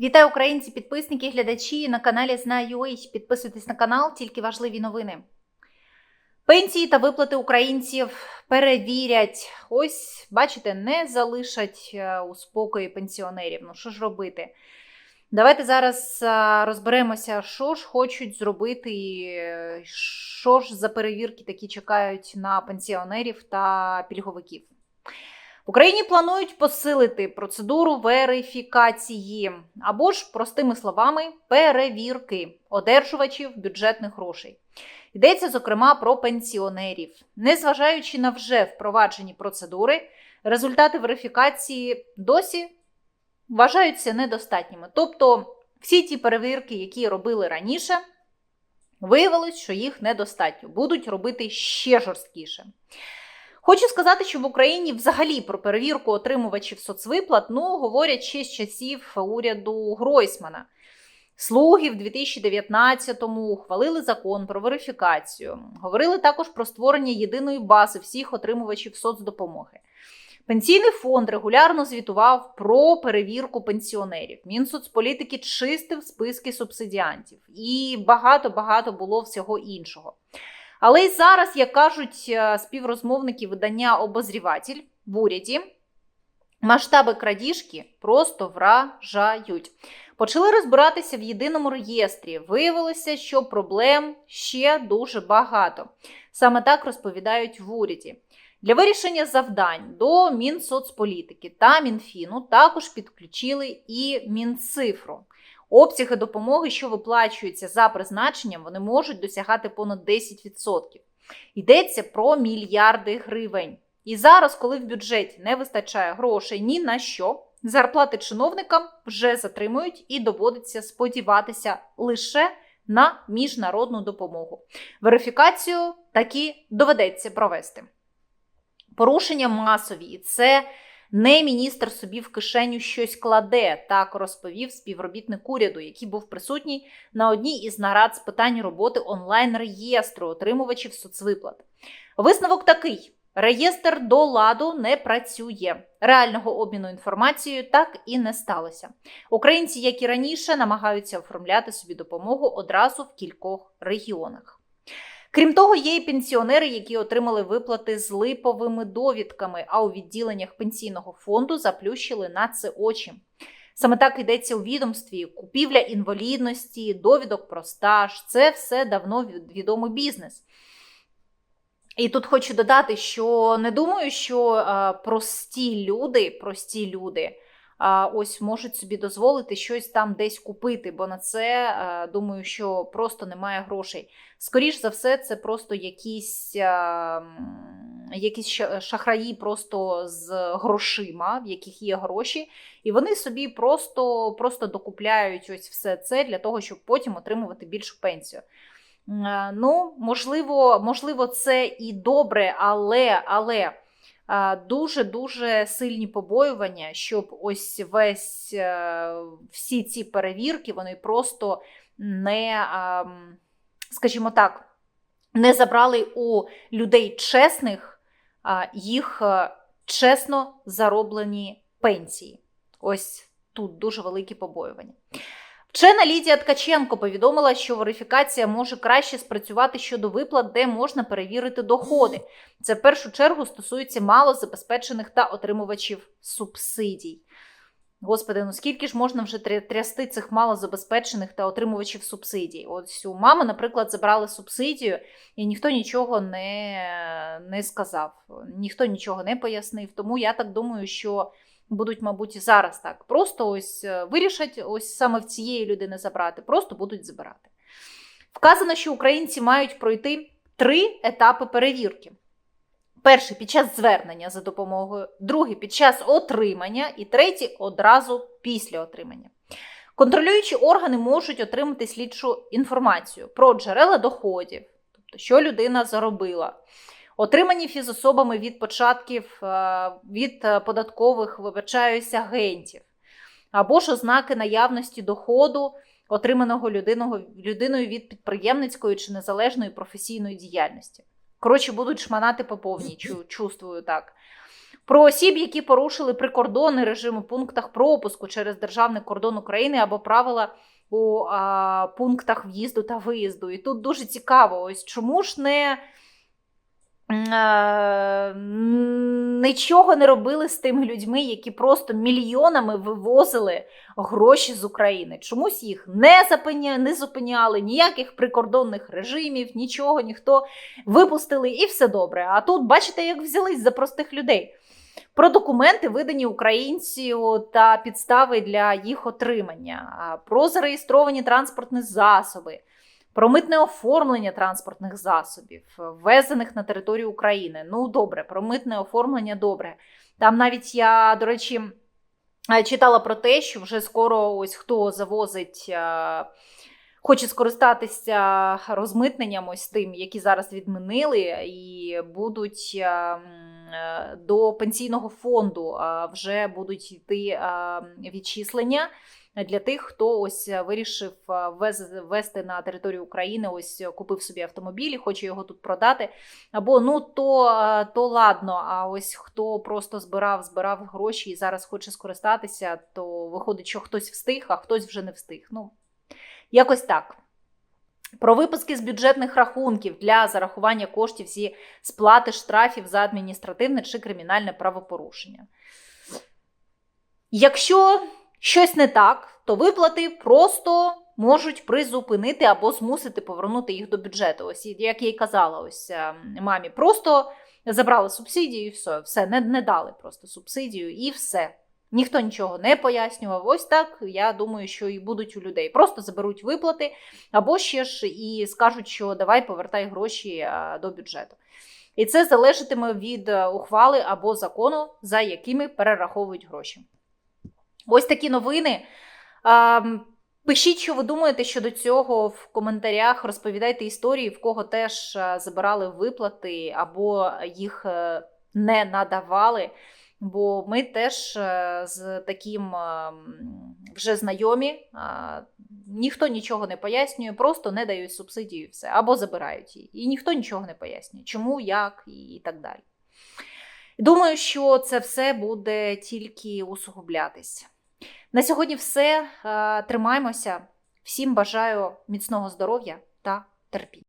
Вітаю українці, підписники, глядачі на каналі Знаю.ua. Підписуйтесь на канал, тільки важливі новини. Пенсії та виплати українців перевірять. Ось, бачите, не залишать е, у спокої пенсіонерів. Ну що ж робити? Давайте зараз е, розберемося, що ж хочуть зробити, і е, що ж за перевірки такі чекають на пенсіонерів та пільговиків. Україні планують посилити процедуру верифікації або ж, простими словами, перевірки одержувачів бюджетних грошей. Йдеться, зокрема, про пенсіонерів. Незважаючи на вже впроваджені процедури, результати верифікації досі вважаються недостатніми. Тобто, всі ті перевірки, які робили раніше, виявилось, що їх недостатньо. Будуть робити ще жорсткіше. Хочу сказати, що в Україні взагалі про перевірку отримувачів соцвиплат ну, говорять ще з часів уряду Гройсмана. Слуги в 2019-му ухвалили закон про верифікацію. Говорили також про створення єдиної бази всіх отримувачів соцдопомоги. Пенсійний фонд регулярно звітував про перевірку пенсіонерів. Мінсоцполітики чистив списки субсидіантів і багато-багато було всього іншого. Але й зараз, як кажуть е, співрозмовники видання Обозріватель в уряді, масштаби крадіжки просто вражають. Почали розбиратися в єдиному реєстрі. Виявилося, що проблем ще дуже багато. Саме так розповідають в уряді. Для вирішення завдань до Мінсоцполітики та Мінфіну також підключили і Мінцифру. Обсяги допомоги, що виплачуються за призначенням, вони можуть досягати понад 10%. Йдеться про мільярди гривень. І зараз, коли в бюджеті не вистачає грошей ні на що, зарплати чиновникам вже затримують і доводиться сподіватися лише на міжнародну допомогу. Верифікацію таки доведеться провести. Порушення масові, і це не міністр собі в кишеню щось кладе, так розповів співробітник уряду, який був присутній на одній із нарад з питань роботи онлайн-реєстру отримувачів соцвиплат. Висновок такий: реєстр до ладу не працює. Реального обміну інформацією так і не сталося. Українці, як і раніше, намагаються оформляти собі допомогу одразу в кількох регіонах. Крім того, є і пенсіонери, які отримали виплати з липовими довідками, а у відділеннях пенсійного фонду заплющили на це очі. Саме так йдеться у відомстві: купівля інвалідності, довідок про стаж це все давно відомий бізнес. І тут хочу додати, що не думаю, що а, прості люди, прості люди ось можуть собі дозволити щось там десь купити, бо на це думаю, що просто немає грошей. Скоріш за все, це просто якісь, якісь шахраї просто з грошима, в яких є гроші, і вони собі просто, просто докупляють ось все це для того, щоб потім отримувати більшу пенсію. Ну, можливо, можливо, це і добре, але але дуже-дуже сильні побоювання, щоб ось весь е, всі ці перевірки вони просто не, скажімо так, не забрали у людей чесних їх е, чесно зароблені пенсії. Ось тут дуже великі побоювання. Вчена Лідія Ткаченко повідомила, що верифікація може краще спрацювати щодо виплат, де можна перевірити доходи. Це в першу чергу стосується малозабезпечених та отримувачів субсидій. Господи, ну скільки ж можна вже трясти цих малозабезпечених та отримувачів субсидій? Ось у мами, наприклад, забрали субсидію, і ніхто нічого не, не сказав, ніхто нічого не пояснив. Тому я так думаю, що будуть, мабуть, і зараз так. Просто ось е, вирішать ось саме в цієї людини забрати, просто будуть забирати. Вказано, що українці мають пройти три етапи перевірки. Перший під час звернення за допомогою, другий під час отримання, і третій одразу після отримання. Контролюючі органи можуть отримати слідчу інформацію про джерела доходів, тобто, що людина заробила, Отримані фізособами від початків е, від е, податкових, вибачаюся, агентів, або ж ознаки наявності доходу, отриманого людиною від підприємницької чи незалежної професійної діяльності. Коротше, будуть шманати по повній, чувствую так. Про осіб, які порушили прикордонний режим у пунктах пропуску через державний кордон України або правила у а, пунктах в'їзду та виїзду. І тут дуже цікаво, ось чому ж не нічого не робили з тими людьми, які просто мільйонами вивозили гроші з України. Чомусь їх не запиня, не зупиняли, ніяких прикордонних режимів, нічого, ніхто випустили і все добре. А тут бачите, як взялись за простих людей. Про документи, видані українцю та підстави для їх отримання, про зареєстровані транспортні засоби, про митне оформлення транспортних засобів, ввезених на територію України. Ну, добре, про митне оформлення добре. Там навіть я, до речі, е, читала про те, що вже скоро ось хто завозить. Хоче скористатися розмитненням ось тим, які зараз відмінили, і будуть е, е, до пенсійного фонду е, вже будуть йти відчислення для тих, хто ось вирішив ввести на територію України, ось купив собі автомобіль, і хоче його тут продати. Або ну то, то ладно. А ось хто просто збирав, збирав гроші і зараз хоче скористатися, то виходить, що хтось встиг, а хтось вже не встиг. Ну, Якось так. Про випуски з бюджетних рахунків для зарахування коштів зі сплати штрафів за адміністративне чи кримінальне правопорушення. Якщо щось не так, то виплати просто можуть призупинити або змусити повернути їх до бюджету. Ось як я й казала, ось е, мамі просто забрали субсидію і все, все не, не дали просто субсидію і все. Ніхто нічого не пояснював. Ось так я думаю, що і будуть у людей. Просто заберуть виплати, або ще ж і скажуть, що давай повертай гроші до бюджету. І це залежатиме від е, ухвали або закону, за якими перераховують гроші. Ось такі новини. Пишіть, що ви думаєте щодо цього в коментарях. Розповідайте історії, в кого теж е, забирали виплати або їх е, не надавали. Бо ми теж е, з таким е, вже знайомі, ніхто нічого не пояснює, просто не дають субсидію все, або забирають її. І ніхто нічого не пояснює, чому, як і так далі. Думаю, що це все буде тільки усугублятись. На сьогодні все. Е, Тримаймося. Всім бажаю міцного здоров'я та терпіння.